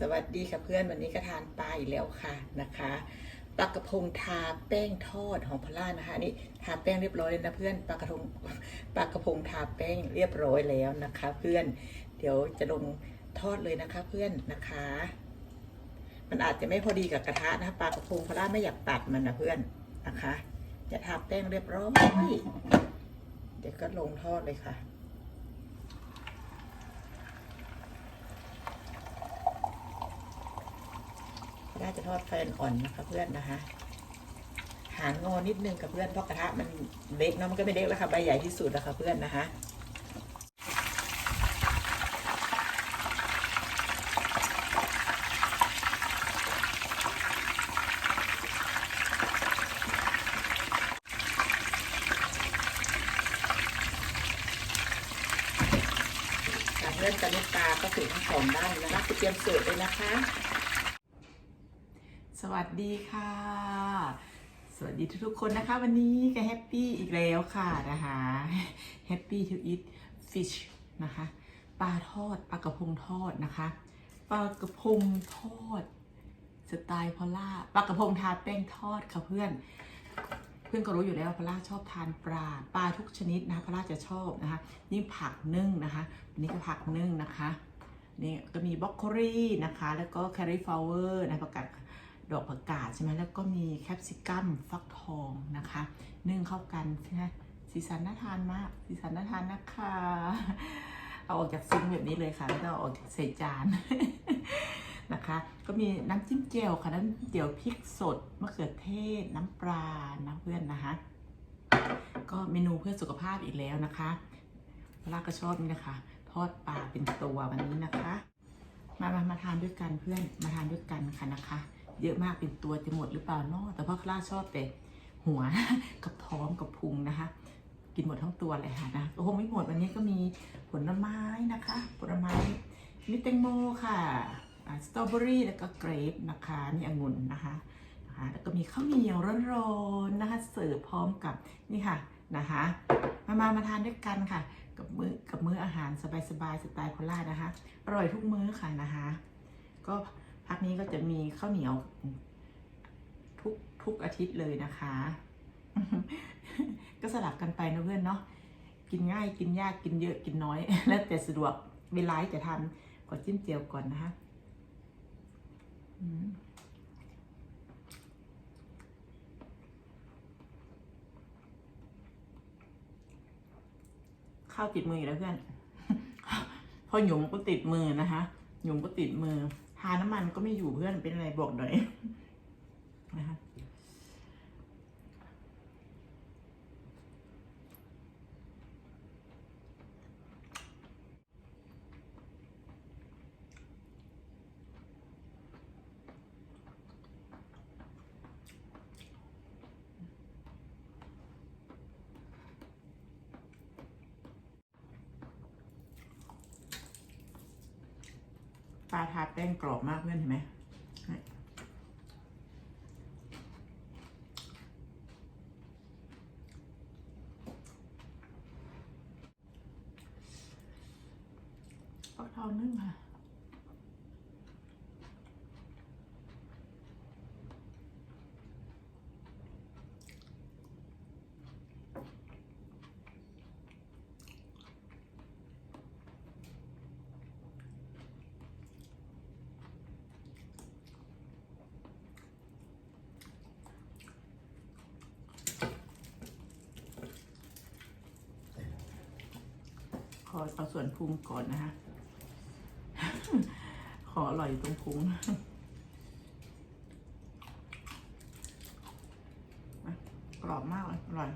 สวัสดีค่ะเพื่อนวันนี้ก็ทานปลาอีกแล้วค่ะนะคะปลากระพงทาแป้งทอดของพล่านะคะนี่ทาแป้งเรียบร้อยเลยนะเพื่อนปลากระพงปลากระพงทาแป้งเรียบร้อยแล้วนะคะ เพื่อนเดี๋ยวจะลงทอดเลยนะคะ เพื่อนนะคะ มันอาจจะไม่พอดีกับกระทะนะปลากระพงพล่าไม่อยากตัดมันนะเพื่อนนะคะจะทาแป้งเรียบร้อยเดี๋ยวก็ลงทอดเลยค่ะ น่าจะทอดไฟอ่อนๆนะคะเพื่อนนะคะ หางงอนิดนึงกับเพื่อนเพราะกระทะมันเล็กเนาะมันก็ไม่เล็กแล้วค่ะใบใหญ่ที่สุดแล้วค่ะเพื่อนนะคะการเลื่อนกระนิตาก็ถึงทั้งสองด้านนะคะเตรียมเสิร์ฟเลยนะคะ วัสดีค่ะ สวัสดีทุกๆคนนะคะ วันนี้ก็แฮปปี้อีกแล้วค่ะนะคะ Happy to eat fish นะคะปลาทอดปลากระพงทอดนะคะปลากระพงทอดสไตล์พอล่าปลากระพงทาแป้งทอดค่ะเพื่อน เพื่อนก็รู้อยู่แล้วพอล่าชอบทานปลาปลาทุกชนิดนะพอล่าจะชอบนะคะนี่ผักนึ่งนะคะอันนี้ก็ผักนึ่งนะคะนี่ก็มีบล็อกโคลี่นะคะ แล้วก็แคริฟลาวเวอร์นะผักกาด ดอกผักกาดใช่ไหมแล้วก็มีแคปซิกัมฟักทองนะคะนึ่งเข้ากันใช่ไหมสีสันน่าทานมากสีสันน่าทานนะคะเอาออกจากซิงแบบนี้เลยค่ะแล้วก็เอาออกใส่จานนะคะ ก็มีน้ำจิ้มเจียวค่ะน้ำจิ้มเจียวพริกสดมะเขือเทศ น้ำปลานะเพื่อนนะคะ ก็เมนูเพื่อสุขภาพอีกแล้วนะคะพลาก็ชอบนี่นะคะ ทอดปลาเป็นตัววันนี้นะคะ มามามาทานด้วยกันเพื่อนมาทานด้วยกันค่ะนะคะ เยอะมากเป็นตัวจะหมดหรือเปล่าเนาะแต่พ่อคลาชอบแต่หัวกับท้องกับพุงนะคะ กินหมดทั้งตัวเลยค่ะนะโอ้โหไม่หมดวันนี้ก็มีผลไม้นะคะ ผลไม้มีแตงโมค่ะสตรอเบอรี่แล้วก็เกรปนะคะมีองุ่นนะคะคะแล้วก็มีข้าวเหนียวร้อนๆนะคะเสิร์ฟพร้อมกับนี่ค่ะนะคะมามามาทานด้วยกันค่ะ กับมื้อกับมื้ออาหารสบายๆสไตล์โคราชนะคะ อร่อยทุกมื้อค่ะนะคะ ก็ พักนี้ก็จะมีข้าวเหนียว ทุกทุกอาทิตย์เลยนะคะ ก็สลับกันไปนะเพื่อนเนาะกินง่ายกินยากกินเยอะกินน้อย แล้วแต่สะดวกเวลาจะทำกดจิ้มเจียวก่อนนะคะข้าวติดมืออยู่แล้วเพื่อน พอหยุมก็ติดมือนะคะ หยุมก็ติดมือ ทาน้ำมันก็ไม่อยู่เพื่อนเป็นอะไรบอกหน่อยนะคะาทาแป้งกรอบมากเพื่อนเห็นไหมนี่ฟักทองนึ่งค่ะ ข อเอาส่วนพุงก่อนนะคะขออร่อยตรงพุงกรอบมากเลยอร่อย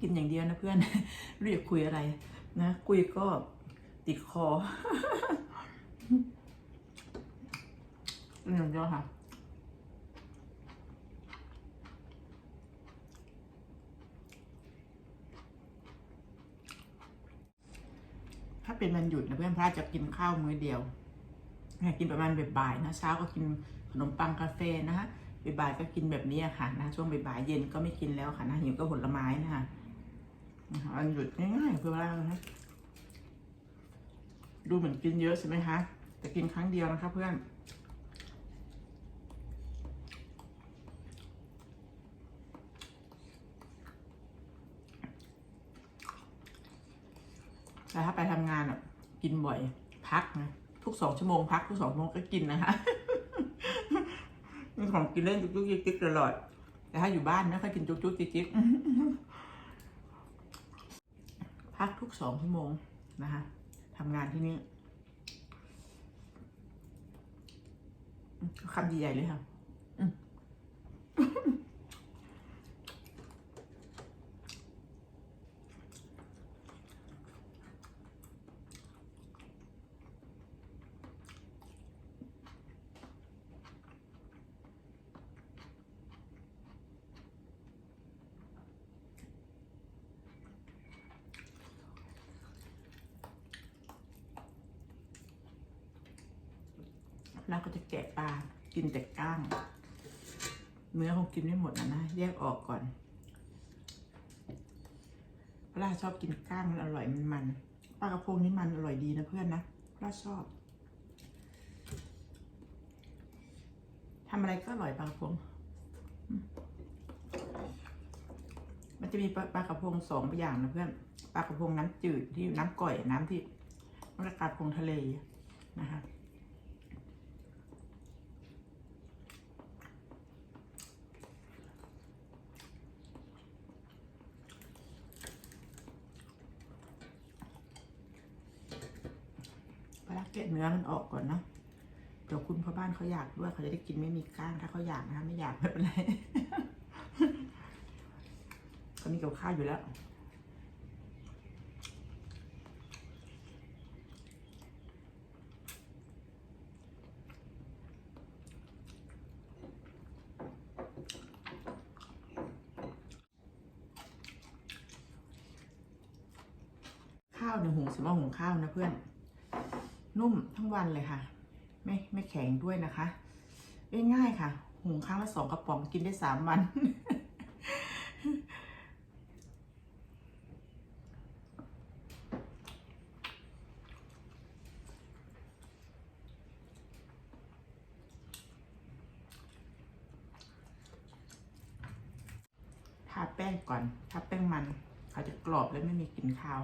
กินอย่างเดียวนะเพื่อนเรียกคุยอะไร นะ คุยก็ติดคออย่างเดียวค่ะถ้าเป็นวันหยุดนะเพื่อนพระจะกินข้าวมื้อเดียวนะกินประมาณบ่ายๆนะเช้าก็กินขนมปังกาแฟนะฮะบ่ายๆก็กินแบบนี้ค่ะนะช่วงบ่ายๆเย็นก็ไม่กินแล้วค่ะนะหิวก็ผลไม้นะคะ นะคะวันหยุดง่ายๆเพื่อว่านะดูเหมือนกินเยอะใช่ไหมคะ แต่กินครั้งเดียวนะคะเพื่อนแต่ถ้าไปทำงานอะ กินบ่อย พักนะทุกสองชั่วโมงพักทุกสองชั่วโมงก็กินนะคะมีของกินเล่นจุกจุกจิกจิกตลอด แต่ถ้าอยู่บ้านไม่ค่อยกินจุกจุกจิกจิก พักทุกสองชั่วโมงนะคะทำงานที่นี่คำใหญ่เลยค่ะ อืมแล้วก็จะแกะปลากินแต่ก้าง เนื้อคงกินไม่หมดนะนะแยกออกก่อนปลาชอบกินก้างมันอร่อยมันมันปลากระพงนี่มันอร่อยดีนะเพื่อนนะปลาชอบทำอะไรก็อร่อยปลากระพง มันจะมีปลาปลากระพงสองอย่างนะเพื่อน ปลากระพงน้ำจืดที่น้ำก่อยน้ำที่มันกระพงทะเลนะคะ เกล็ดเนื้อมันออกก่อนเนาะเดี๋ยวคุณพ่อบ้านเขาอยากด้วยเขาจะได้กินไม่มีก้างถ้าเขาอยากนะคะไม่อยากไม่เป็นไรเขามีกับข้าวอยู่แล้วข้าวเนี่ยหุงสำหรับหุงข้าวนะเพื่อน นุ่มทั้งวันเลยค่ะ ไม่ไม่แข็งด้วยนะคะง่ายๆค่ะ หุงข้าวละสองกระป๋องกินได้สามวัน ทาแป้งก่อน ทาแป้งมัน เขาจะกรอบและไม่มีกลิ่นคาว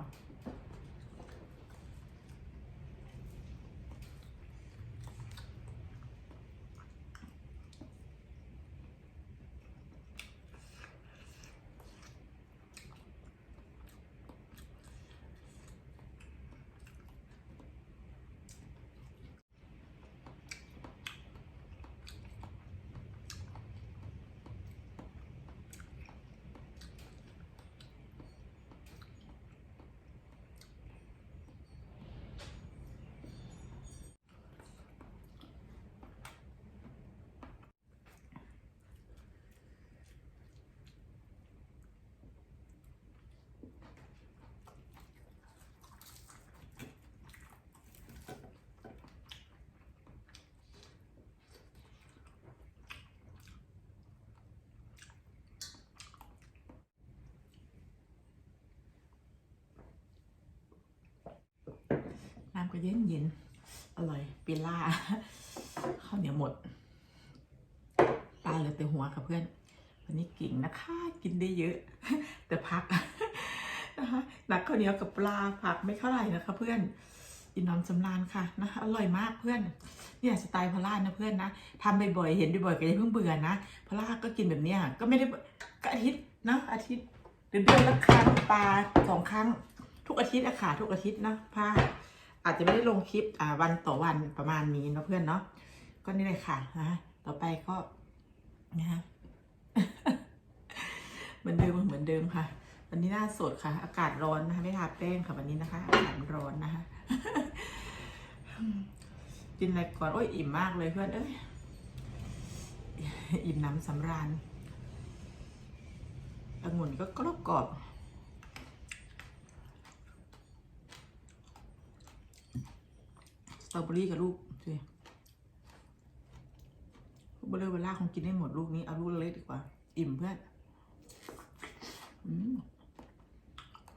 น้ำก็เย็นเย็นอร่อยเปล่าข้าวเหนียวหมดปลาเหลือแต่หัวค่ะเพื่อน วันนี้เก่งนะคะ กินได้เยอะ แต่พักนะคะหนักข้าวเหนียวกับปลาผักไม่เท่าไหร่นะคะ เพื่อนอินนอมสำราญค่ะนะอร่อยมากเพื่อนเนี่ยสไตล์พล่านะเพื่อนนะทำบ่อยๆเห็นบ่อยๆก็ย่าเพิ่งเบื่อนะพล่าก็กินแบบเนี้ยก็ไม่ได้ก็อาทิตย์นะอาทิตย์เดือนละครั้งปลาสองครั้ง ทุกอาทิตย์อะค่ะทุกอาทิตย์นะพา อาจจะไม่ได้ลงคลิปวันต่อวันประมาณนี้นะเพื่อนเนาะก็นี่เลยค่ะนะต่อไปก็นะฮะเหมือนเดิมเหมือนเดิมค่ะวันวันนี้หน้าสดค่ะ อากาศร้อนนะคะไม่ทาแป้งค่ะวันนี้นะคะอากาศร้อนนะคะกินอะไรก่อนโอ้ยอิ่มมากเลยเพื่อนเอ้ยอิ่มน้ำสำราญองุ่นก็กรอบกรอบส ตรอเบอรี่กับลูกสิลูกเบลอเวลาคงกินได้หมดลูกนี้ เอาลูกเล็กดีกว่า อิ่มเพื่อนอ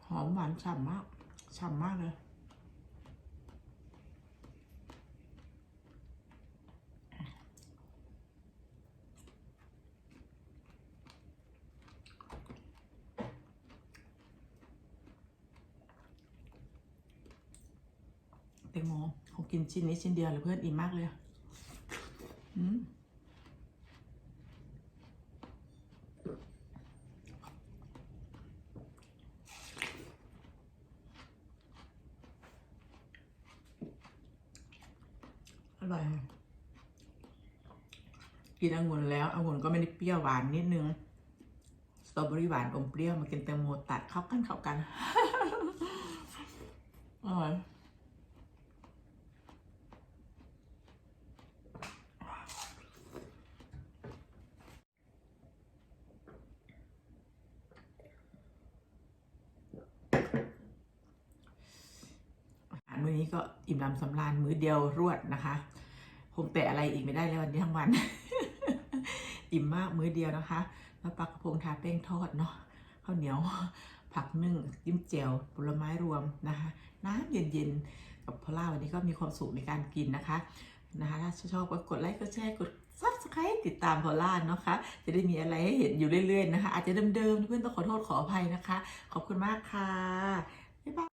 หอมหวานฉ่ำมากฉ่ำมากเลยแตงโม เขากินชิ้นนี้ชิ้นเดียวเลยเพื่อนอิ่มมากเลยอืมอร่อย กินองุ่นแล้วองุ่นก็ไม่ได้เปรี้ยวหวานนิดนึง สตรอเบอรี่หวานอมเปรี้ยวมากินแตงโมตัดเข้ากันเข้ากันอร่อย อาหารมื้อ นี้ก็อิ่มน้ำสำราญมื้อเดียวรวดนะคะคงแตะอะไรอีกไม่ได้แล้ววันนี้ทั้งวัน อิ่มมากมื้อเดียวนะคะ แล้วปลากระพงทาแป้งทอดเนาะข้าวเหนียวผักนึ่งจิ้มแจ่วผลไม้รวมนะคะ น้ำเย็นๆกับพอล่าวันนี้ก็มีความสุขในการกินนะคะนะคะถ้าชอบก็กดไลค์กดแชร์กด subscribe ติดตามพอล่าเนาะคะ จะได้มีอะไรให้เห็นอยู่เรื่อยๆนะคะ อาจจะเดิมๆเพื่อนต้องขอโทษขออภัยนะคะ ขอบคุณมากค่ะบ๊ายบาย